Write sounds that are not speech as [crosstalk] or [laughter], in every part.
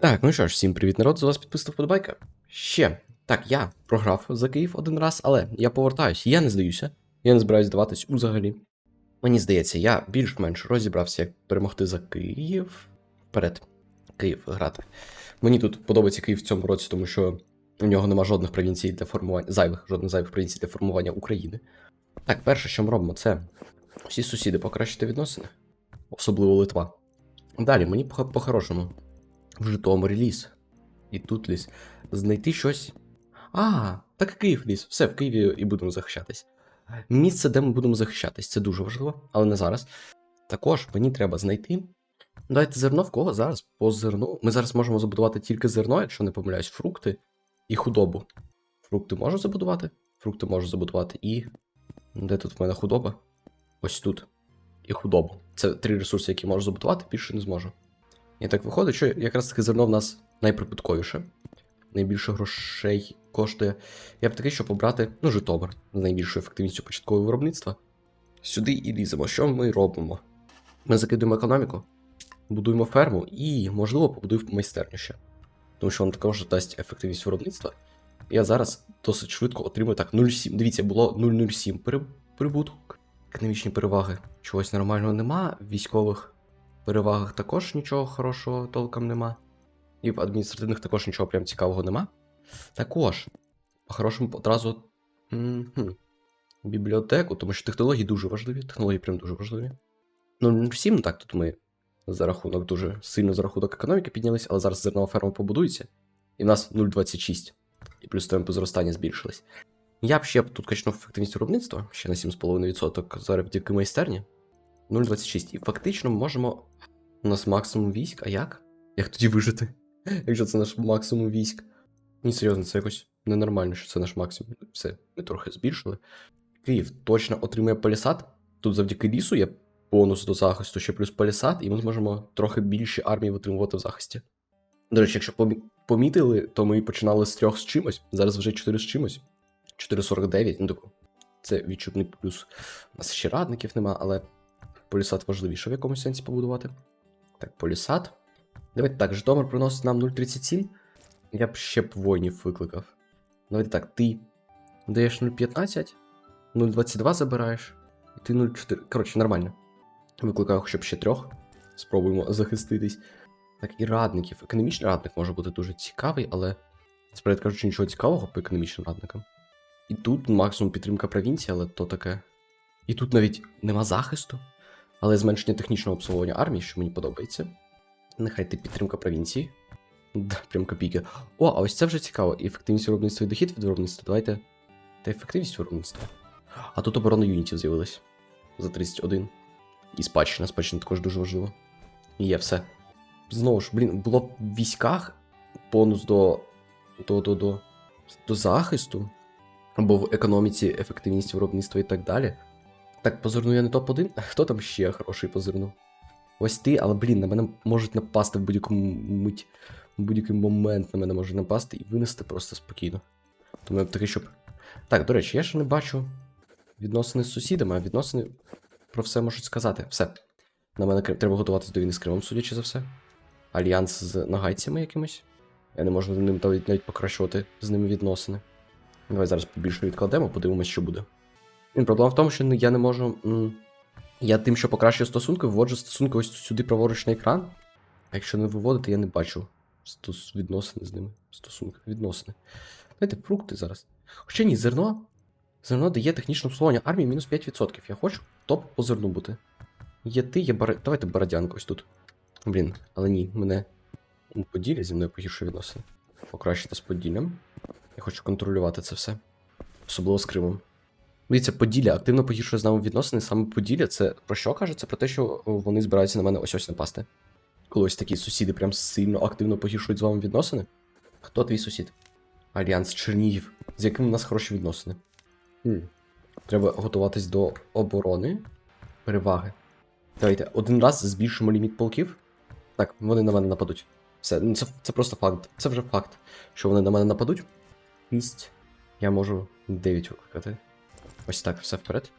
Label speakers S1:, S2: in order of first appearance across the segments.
S1: Так, ну що ж, всім привіт, народ, з вас підписав подобайка. Ще. Так, я програв за Київ один раз, але я повертаюсь, я не здаюся. Я не збираюсь здаватись взагалі. Мені здається, я більш-менш розібрався, як перемогти за Київ. Вперед. Київ грати. Мені тут подобається Київ в цьому році, тому що у нього нема жодних провінцій для формування. зайвих, жодних зайвих провінцій для формування України. Так, перше, що ми робимо, це всі сусіди покращити відносини, особливо Литва. Далі, мені по- по-хорошому в Житомирі ліс. І тут ліс. Знайти щось. А, так Київ ліс. Все, в Києві і будемо захищатись. Місце, де ми будемо захищатись, це дуже важливо, але не зараз. Також мені треба знайти. Дайте зерно в кого зараз? По зерну. Ми зараз можемо забудувати тільки зерно, якщо не помиляюсь, фрукти і худобу. Фрукти можу забудувати? Фрукти можу забудувати і. Де тут в мене худоба? Ось тут. І худобу. Це три ресурси, які можу забудувати, більше не зможу. І так виходить, що якраз таки зерно в нас найприбутковіше. Найбільше грошей коштує. Я б такий, щоб обрати, ну, Житомир з найбільшою ефективністю початкового виробництва. Сюди і ліземо. Що ми робимо? Ми закидуємо економіку, будуємо ферму і, можливо, побудуємо майстерню ще. Тому що воно також дасть ефективність виробництва. Я зараз досить швидко отримую так 0,7. Дивіться, було 0,07 пере- прибуток. Економічні переваги. Чогось нормального нема. Військових перевагах також нічого хорошого толком нема. І в адміністративних також нічого прям цікавого нема. Також, по-хорошому, одразу бібліотеку, тому що технології дуже важливі. Технології прям дуже важливі. Ну, всім так тут ми за рахунок дуже сильно за рахунок економіки піднялись, але зараз зернова ферма побудується, і в нас 0,26. І плюс темпи зростання збільшились. Я б ще тут качнув ефективність виробництва ще на 7,5% зараз завдяки майстерні. 0,26. І фактично ми можемо. У нас максимум військ, а як? Як тоді вижити? [laughs] Якщо це наш максимум військ. Ні, серйозно, це якось ненормально, що це наш максимум. Все, ми трохи збільшили. Київ точно отримує палісад. Тут завдяки лісу є бонус до захисту, ще плюс палісад, і ми зможемо трохи більше армії витримувати в захисті. До речі, якщо помітили, то ми починали з трьох з чимось, зараз вже 4 з чимось. 4,49, ну типу. Це відчутний плюс. У нас ще радників нема, але полісад важливіше в якомусь сенсі побудувати. Так, полісад. Давайте так, Житомир приносить нам 0,37. Я б ще б воїнів викликав. Давайте так, ти даєш 0,15, 0,22 забираєш, і ти 0,4. Коротше, нормально. Викликаю хоча б ще трьох. Спробуємо захиститись. Так, і радників. Економічний радник може бути дуже цікавий, але справді кажучи, нічого цікавого по економічним радникам. І тут максимум підтримка провінції, але то таке. І тут навіть нема захисту, але зменшення технічного обслуговування армії, що мені подобається. Нехай ти підтримка провінції. Да, прям копійки. О, а ось це вже цікаво. Ефективність виробництва і дохід від виробництва. Давайте. Та ефективність виробництва. А тут оборона юнітів з'явилась. За 31. І спадщина. Спадщина також дуже важливо. І є все. Знову ж, блін, було б в військах бонус до. до, до, до, до захисту. Або в економіці ефективність виробництва і так далі. Так, по зерну я не топ-1. Хто там ще хороший по? Ось ти, але блін, на мене можуть напасти в будь-якому мить, в будь-який момент на мене може напасти і винести просто спокійно. Тому я б такий, щоб. Так, до речі, я ще не бачу відносини з сусідами, а відносини про все можуть сказати. Все. На мене треба готуватися до війни з Кримом, судячи за все. Альянс з нагайцями якимось. Я не можу ним навіть, навіть покращувати з ними відносини. Давай зараз побільше відкладемо, подивимось, що буде. Він проблема в тому, що я не можу. Я тим, що покращую стосунки, вводжу стосунки ось сюди праворуч на екран. А якщо не виводити, я не бачу стос... відносини з ними. Стосунки, відносини. Давайте фрукти зараз. Хоча ні, зерно. Зерно дає технічне обслуговування армії мінус 5%. Я хочу топ по зерну бути. Є ти, є бар... Давайте Бородянку ось тут. Блін, але ні, мене Поділля зі мною погіршує відносини. Покращити з Поділлям. Я хочу контролювати це все. Особливо з Кримом. Дивіться, Поділля активно погіршує з нами відносини. Саме Поділля це про що каже? Це про те, що вони збираються на мене ось ось напасти. Коли ось такі сусіди прям сильно активно погіршують з вами відносини. Хто твій сусід? Альянс Чернігів, з яким у нас хороші відносини. Хм. Треба готуватись до оборони. Переваги. Давайте один раз збільшимо ліміт полків. Так, вони на мене нападуть. Все, ну це, це просто факт. Це вже факт, що вони на мене нападуть. Місць. Я можу 9 викликати. Ось так, все вперед.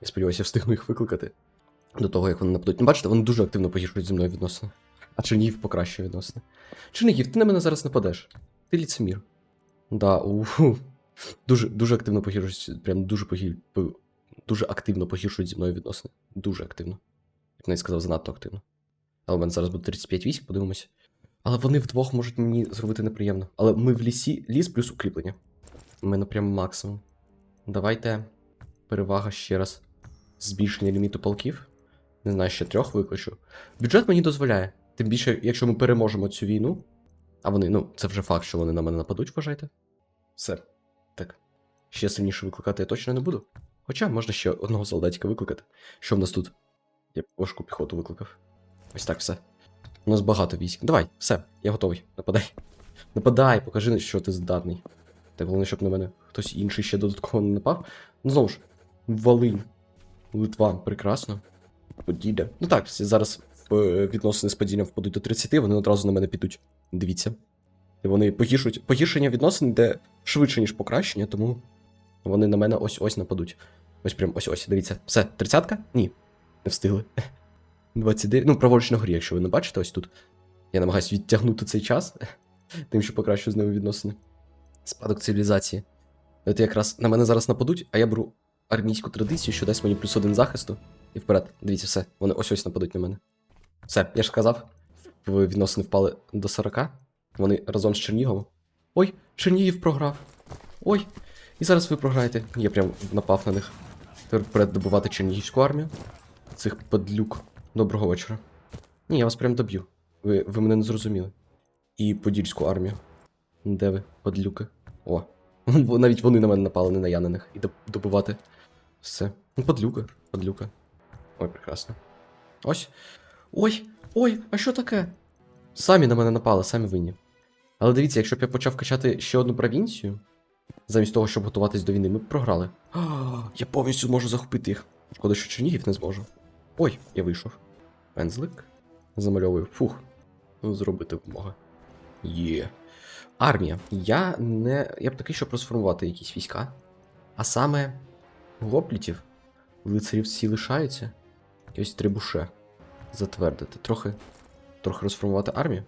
S1: Я сподіваюся, я встигну їх викликати до того, як вони нападуть. Ну, бачите, вони дуже активно погіршують зі мною відносини. А Чернігів покращує відносини. Чернігів, ти на мене зараз нападеш. Ти ліцемір. Да, уфу. Дуже, дуже активно погіршують, прям дуже погір... дуже активно погіршують зі мною відносини. Дуже активно. Я б навіть сказав, занадто активно. Але в мене зараз буде 35 військ, подивимося. Але вони вдвох можуть мені зробити неприємно. Але ми в лісі, ліс плюс укріплення. У мене прям максимум. Давайте перевага ще раз. Збільшення ліміту полків. Не знаю, ще трьох викличу. Бюджет мені дозволяє. Тим більше, якщо ми переможемо цю війну. А вони, ну, це вже факт, що вони на мене нападуть, вважайте. Все. Так. Ще сильніше викликати я точно не буду. Хоча можна ще одного солдатика викликати. Що в нас тут? Я важку піхоту викликав. Ось так все. У нас багато військ. Давай, все, я готовий. Нападай. Нападай, покажи, що ти здатний. Так головне, щоб на мене хтось інший ще додатково не напав. Ну знову ж, Волинь. Литва, прекрасно. Поділля. Ну так, всі зараз е, відносини з поділлям впадуть до 30, вони одразу на мене підуть. Дивіться. І вони погіршують. Погіршення відносин йде швидше, ніж покращення, тому вони на мене ось-ось нападуть. Ось прям ось-ось. Дивіться. Все, тридцятка? Ні. Не встигли. [laughs] 29. Ну, праворуч на горі, якщо ви не бачите, ось тут. Я намагаюся відтягнути цей час, [laughs] тим, що покращую з ними відносини. Спадок цивілізації. От якраз на мене зараз нападуть, а я беру армійську традицію, що дасть мені плюс один захисту. І вперед. Дивіться, все. Вони ось ось нападуть на мене. Все, я ж сказав, в- відносини впали до 40. Вони разом з Черніговом. Ой, Чернігів програв. Ой. І зараз ви програєте. Я прям напав на них. Тепер вперед добувати Чернігівську армію. Цих подлюк. Доброго вечора. Ні, я вас прям доб'ю. Ви, ви мене не зрозуміли. І Подільську армію. Де ви, подлюки? О. [laughs] Навіть вони на мене напали, не на я на них. І доб- добивати. Все. Ну, подлюка, подлюка. Ой, прекрасно. Ось. Ой, ой, а що таке? Самі на мене напали, самі винні. Але дивіться, якщо б я почав качати ще одну провінцію, замість того, щоб готуватись до війни, ми б програли. А, я повністю зможу захопити їх. Шкода, що Чернігів не зможу. Ой, я вийшов. Пензлик. Замальовую. Фух. Ну, зробити вимога. Є. Армія. Я не. Я б такий, щоб розформувати якісь війська. А саме гоплітів. Лицарів всі лишаються. І ось трибуше. Затвердити. Трохи. Трохи розформувати армію.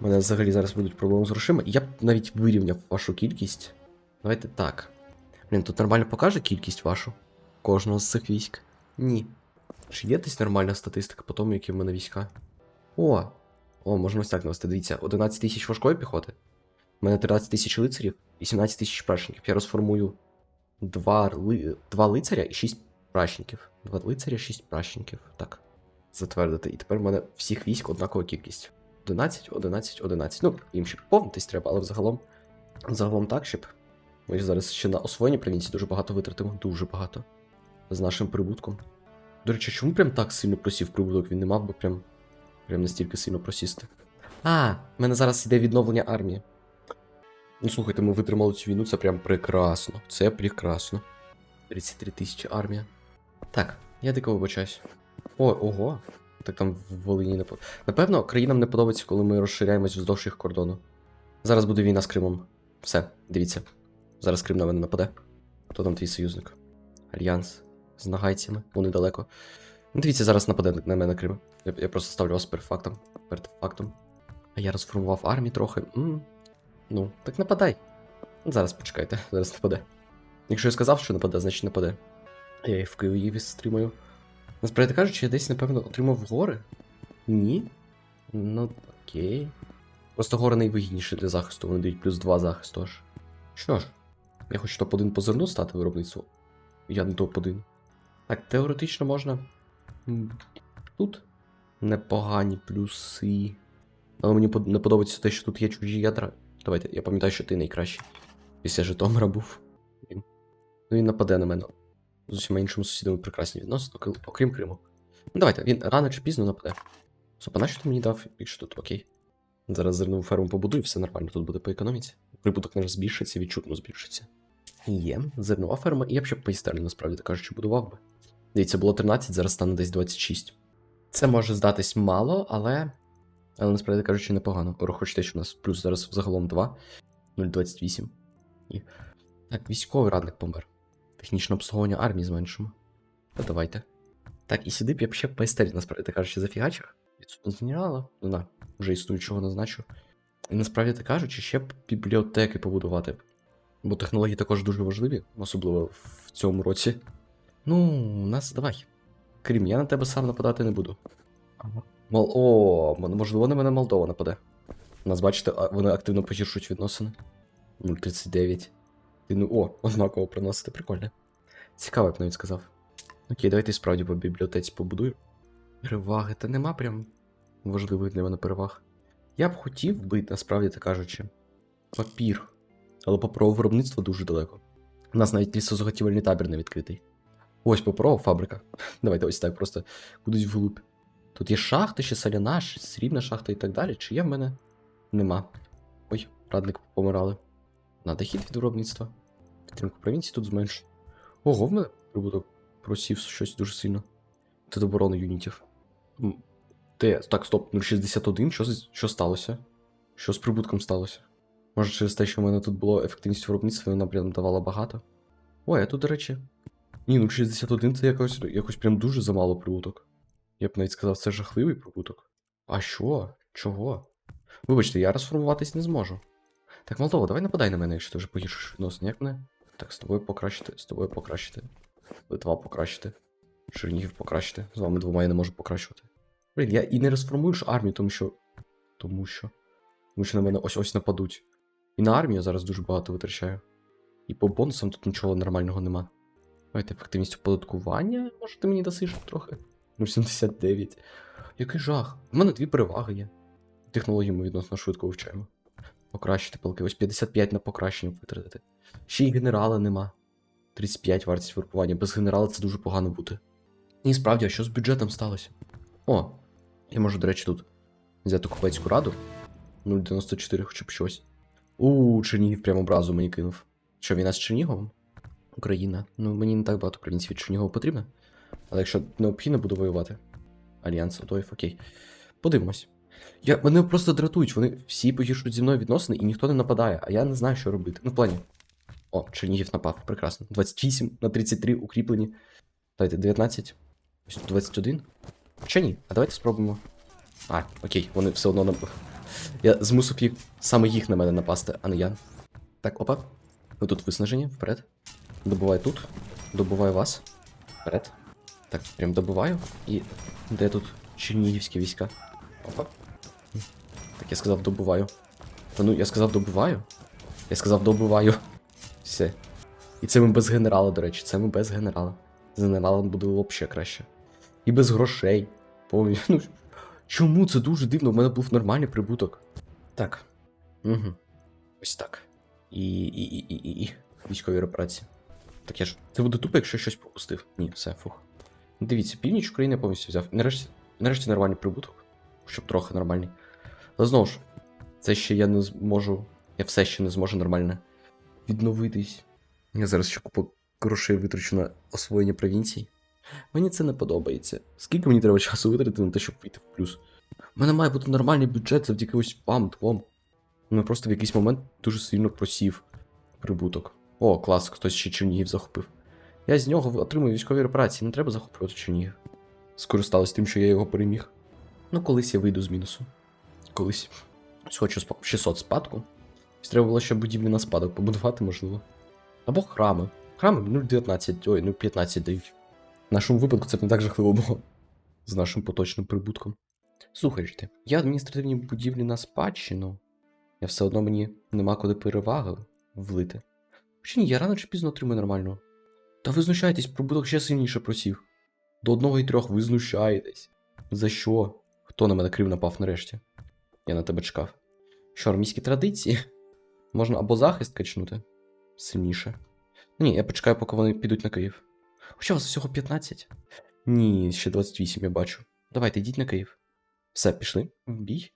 S1: У мене взагалі зараз будуть проблеми з грошима. Я б навіть вирівняв вашу кількість. Давайте так. Блін, тут нормально покаже кількість вашу. Кожного з цих військ. Ні. Чи є десь нормальна статистика по тому, які в мене війська? О! О, можна ось так навести. Дивіться, 11 тисяч важкої піхоти. У мене 13 тисяч лицарів і 17 тисяч прачників. Я розформую два, ли... два лицаря і 6 прачників. Два лицаря, 6 прачників. Так. Затвердити. І тепер в мене всіх військ однакова кількість. 11, 11, 11. Ну, їм ще повнитись треба, але взагалом. Загалом так, щоб. Ми зараз ще на освоєнні провінції дуже багато витратимо. Дуже багато. З нашим прибутком. До речі, чому прям так сильно просів прибуток? Він не мав би прям. Прям настільки сильно просісти. А, в мене зараз йде відновлення армії. Ну слухайте, ми витримали цю війну, це прям прекрасно. Це прекрасно. 33 тисячі армія. Так, я дико вибачаюсь. О, ого. Так там в Волині не по- Напевно, країнам не подобається, коли ми розширяємось вздовж їх кордону. Зараз буде війна з Кримом. Все, дивіться. Зараз Крим на мене нападе. Хто там твій союзник? Альянс з нагайцями, вони далеко. Ну, дивіться, зараз нападе на мене Крим. Я, я просто ставлю вас перед фактом. Перед фактом. А я розформував армію трохи. м Ну, так нападай. Зараз почекайте, [laughs] зараз нападе. Якщо я сказав, що нападе, значить нападе. Я і в Києві стримаю. Насправді кажучи, я десь, напевно, отримав гори. Ні. Ну, окей. Просто гори найвигідніші для захисту, вони дають плюс 2 захисту аж. Що ж, я хочу топ-1 по зерну стати виробництвом. Я не топ-1. Так, теоретично можна. Тут непогані плюси. Але мені не подобається те, що тут є чужі ядра. Давайте, я пам'ятаю, що ти найкращий. Після Житомира був. Він. Ну він нападе на мене. З усіма іншими сусідами прекрасні відносини, окрім- Криму. Ну давайте, він рано чи пізно нападе. Стоп, а на що ти мені дав, якщо тут окей. Зараз зернову ферму побудую, все нормально, тут буде по економіці. Прибуток наш збільшиться, відчутно збільшиться. Є, зернова ферма, і я б ще поїстерню, насправді так кажучи, будував би. Дивіться, було 13, зараз стане десь 26. Це може здатись мало, але. Але насправді кажучи, непогано. Урахуйте, що у нас плюс зараз загалом 2, 0,28. І... Так, військовий радник помер. Технічне обслуговування армії зменшимо. Та давайте. Так, і сюди б я б ще майстерів, насправді кажучи, зафігачив. Відсутність генерала. Ну на, вже існуючого назначу. І насправді так кажучи, ще б бібліотеки побудувати. Бо технології також дуже важливі, особливо в цьому році. Ну, у нас давай. Крім, я на тебе сам нападати не буду. Мол, о, можливо, на мене Молдова нападе. Нас, бачите, вони активно погіршують відносини. 0,39. Ти ну, о, однаково приносити, прикольно. Цікаво, я б навіть сказав. Окей, давайте справді по бібліотеці побудую. Переваги, та нема прям важливих для мене переваг. Я б хотів би, насправді так кажучи, папір. Але паперове виробництво дуже далеко. У нас навіть лісозаготівельний табір не відкритий. Ось паперова фабрика. Давайте ось так, просто кудись вглубь. Тут є шахта, ще соляна, ще срібна шахта і так далі. Чи є в мене? Нема. Ой, радник помирали. На дохід від виробництва. Підтримку провінції тут зменшу. Ого, в мене прибуток просів щось дуже сильно. Тут оборони юнітів. Де? Так, стоп, 061, що, що сталося? Що з прибутком сталося? Може, через те, що в мене тут було ефективність виробництва, і вона прям давала багато. Ой, а тут, до речі. Ні, ну 61 це якось, якось прям дуже замало прибуток. Я б навіть сказав, це жахливий прибуток. А що? Чого? Вибачте, я розформуватись не зможу. Так, Молдова, давай нападай на мене, якщо ти вже погіршиш відносини. Як мене? Так, з тобою покращити, з тобою покращити. Литва покращити. Чернігів покращити. З вами двома я не можу покращувати. Блін, я і не розформую ж армію, тому що. Тому що. Тому що на мене ось ось нападуть. І на армію я зараз дуже багато витрачаю. І по бонусам тут нічого нормального нема. Давайте ефективність оподаткування. Може, ти мені дасиш трохи? 0,79. Який жах. У мене дві переваги є. Технології ми відносно швидко вивчаємо. Покращити палки. Ось 55 на покращення витратити. Ще й генерала нема. 35 вартість виркування. Без генерала це дуже погано бути. І справді, а що з бюджетом сталося? О, я можу, до речі, тут взяти купецьку раду. 0,94 хоча б щось. У, Чернігів прямо образу мені кинув. Що, війна з Черніговом? Україна. Ну, мені не так багато українців від Чернігова потрібно. Але якщо необхідно буду воювати. Альянс, то окей. Подивимось. Я, мене просто дратують, вони всі погіршують зі мною відносини і ніхто не нападає, а я не знаю, що робити. Ну, в плані. О, Чернігів напав, прекрасно. 28 на 33 укріплені. Давайте 19. Ось тут 21. Чи ні? А давайте спробуємо. А, окей, вони все одно нап... [laughs] Я змусив їх саме їх на мене напасти, а не я. Так, опа. Ви тут виснажені, вперед. Добуваю тут. Добуваю вас. Вперед. Так, прям добуваю. І. Де тут чернігівські війська? Опа. Так я сказав добуваю. Та ну, я сказав добуваю. Я сказав добуваю. Все. І це ми без генерала, до речі, це ми без генерала. З генералом буде взагалі краще. І без грошей. Повні. [laughs] Ну, чому це дуже дивно? У мене був нормальний прибуток. Так. Угу. Ось так. І. і, і, і, і. Військові операції. Так я ж. Це буде тупо, якщо щось пропустив. Ні, все, фух. Дивіться, північ України повністю взяв. Нарешті, нарешті нормальний прибуток. Щоб трохи нормальний. Але знову ж, це ще я не зможу. Я все ще не зможу нормально відновитись. Я зараз ще купу грошей витрачу на освоєння провінцій. Мені це не подобається. Скільки мені треба часу витратити на те, щоб вийти в плюс? У мене має бути нормальний бюджет завдяки ось вам двом. У мене просто в якийсь момент дуже сильно просів прибуток. О, клас, хтось ще Чернігів захопив. Я з нього отримую військові репарації, не треба захоплювати Чернігів. Скористалась тим, що я його переміг. Ну, колись я вийду з мінусу. Колись. Хочу 600 спадку. Треба було ще будівлі на спадок побудувати, можливо. Або храми. Храми 0,19, ой, 0,15 дають. В нашому випадку це не так жахливо було. З нашим поточним прибутком. Слухайте, я адміністративні будівлі на спадщину. Я все одно мені нема куди переваги влити. Чи ні, я рано чи пізно отримаю нормального. Та ви знущаєтесь, прибуток ще сильніше просів. До одного і трьох ви знущаєтесь. За що? Хто на мене крив напав нарешті? Я на тебе чекав. Що, армійські традиції? [laughs] Можна або захист качнути сильніше. Ні, я почекаю, поки вони підуть на Київ. Хоча у вас всього 15? Ні, ще 28 я бачу. Давайте йдіть на Київ. Все, пішли. Бій.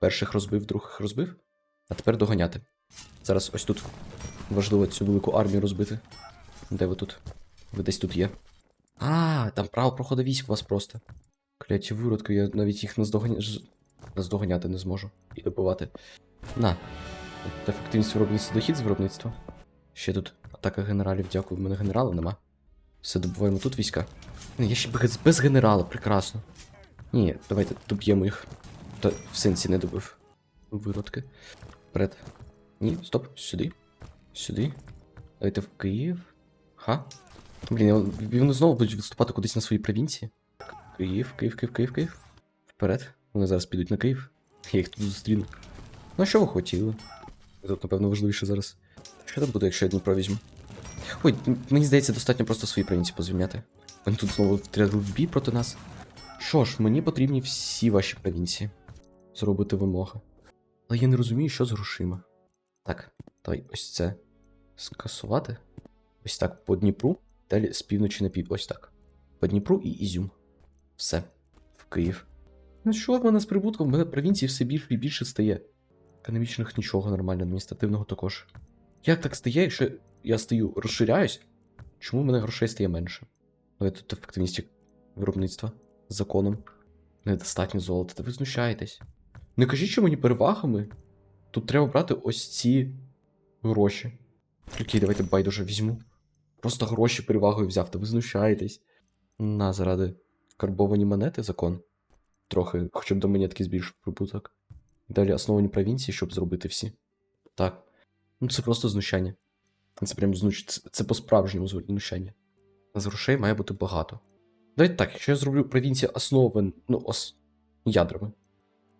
S1: Перших розбив, других розбив. А тепер доганяти. Зараз ось тут важливо цю велику армію розбити. Де ви тут? Ви десь тут є. А, там право проходу військ у вас просто. Кляті виродки, я навіть їх наздоганя... наздоганяти не зможу. І добивати. На. Ефективність виробництва дохід з виробництва. Ще тут атака генералів, дякую. У мене генерала нема. Все, добуваємо тут війська. Ні, я ще без, без генерала, прекрасно. Ні, давайте доб'ємо їх. Та в сенсі не добив. Виродки. Вперед. Ні, стоп, сюди. Сюди. Давайте в Київ. Ха. Блін, вони знову будуть відступати кудись на свої провінції. Київ, Київ, Київ, Київ, Київ. Вперед. Вони зараз підуть на Київ. Я їх тут зустріну. Ну, що ви хотіли? Тут, напевно, важливіше зараз. Що там буде, якщо я Дніпро візьму? Ой, мені здається, достатньо просто свої провінції позвільняти. Вони тут знову втрядили в бій проти нас. Що ж, мені потрібні всі ваші провінції. Зробити вимоги. Але я не розумію, що з грошима. Так, давай ось це скасувати. Ось так по Дніпру. Далі з півночі на пів. Ось так. По Дніпру і Ізюм. Все. В Київ. Ну що в мене з прибутком? В мене провінцій все більше і більше стає. Економічних нічого нормально, адміністративного також. Як так стає, якщо я стою, розширяюсь? Чому в мене грошей стає менше? Ну, я тут ефективність виробництва з законом. Недостатньо золота, та ви знущаєтесь. Не кажіть, що мені перевагами. Тут треба брати ось ці гроші. Окей, давайте байдуже візьму. Просто гроші перевагою взяв, та ви знущаєтесь. На, заради карбовані монети закон. Трохи, хоча б до монетки збільшив прибуток. Далі основані провінції, щоб зробити всі. Так. Ну це просто знущання. Це прям знуч... Це, це по-справжньому знущання. З грошей має бути багато. Давайте так, якщо я зроблю провінції основи, ну, ос... ядрами.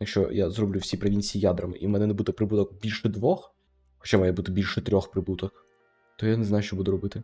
S1: Якщо я зроблю всі провінції ядрами, і в мене не буде прибуток більше двох, хоча має бути більше трьох прибуток, то я не знаю, що буду робити.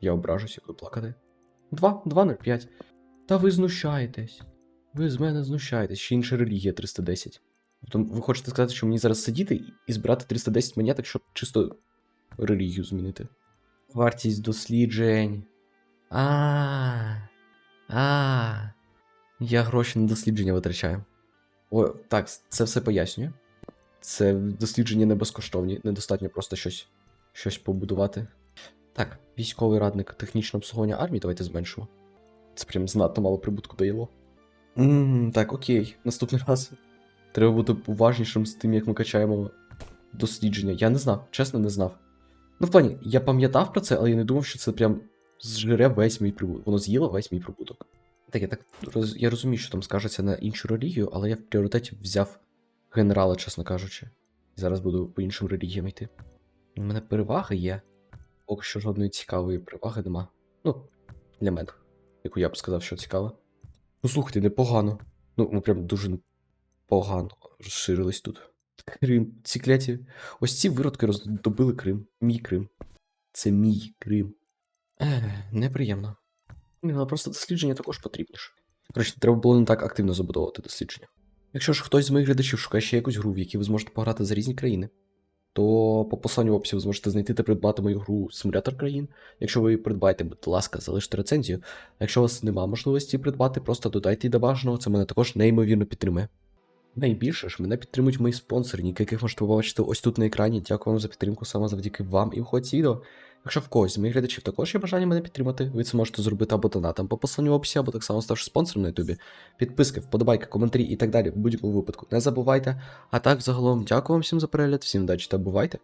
S1: Я ображусь, як буду плакати. 2, 2,05. Та ви знущаєтесь. Ви з мене знущаєтесь, ще інша релігія 310. Тобто ви хочете сказати, що мені зараз сидіти і збирати 310 монеток, щоб чисто релігію змінити. Вартість досліджень. А. А. Я гроші на дослідження витрачаю. О, так, це все пояснює. Це дослідження не безкоштовні, недостатньо просто щось, щось побудувати. Так, військовий радник технічне обслуговування армії, давайте зменшимо. Це прям знатно мало прибутку даєло. Ммм, так, окей, наступний раз. Треба бути уважнішим з тим, як ми качаємо дослідження. Я не знав, чесно, не знав. Ну, в плані, я пам'ятав про це, але я не думав, що це прям зжере весь мій прибуток. Воно з'їло весь мій прибуток. Так, я так роз... я розумію, що там скажеться на іншу релігію, але я в пріоритеті взяв генерала, чесно кажучи. І зараз буду по іншим релігіям йти. У мене перевага є. Поки що жодної цікавої переваги нема. Ну, для мене. Яку я б сказав, що цікава. Ну, слухайте, непогано. Ну, ми прям дуже погано розширились тут. Крим, ці кляті. Ось ці виродки роздобили Крим. Мій Крим. Це мій Крим. Ех, неприємно. Ні, але просто дослідження також потрібніше. Коротше, треба було не так активно забудовувати дослідження. Якщо ж хтось з моїх глядачів шукає ще якусь гру, в якій ви зможете пограти за різні країни, то по посланню в ви зможете знайти та придбати мою гру Симулятор країн. Якщо ви її придбаєте, будь ласка, залиште рецензію. Якщо у вас немає можливості придбати, просто додайте її до бажаного, це мене також неймовірно підтримує. Найбільше ж мене підтримують мої спонсори, яких можете побачити ось тут на екрані. Дякую вам за підтримку саме завдяки вам і вході відео. Якщо в когось з моїх глядачів також є бажання мене підтримати, ви це можете зробити або донатом по посиланню в описі, або так само ставши спонсором на ютубі. Підписки, вподобайки, коментарі і так далі в будь-якому випадку не забувайте. А так, загалом, дякую вам всім за перегляд, всім удачі та бувайте!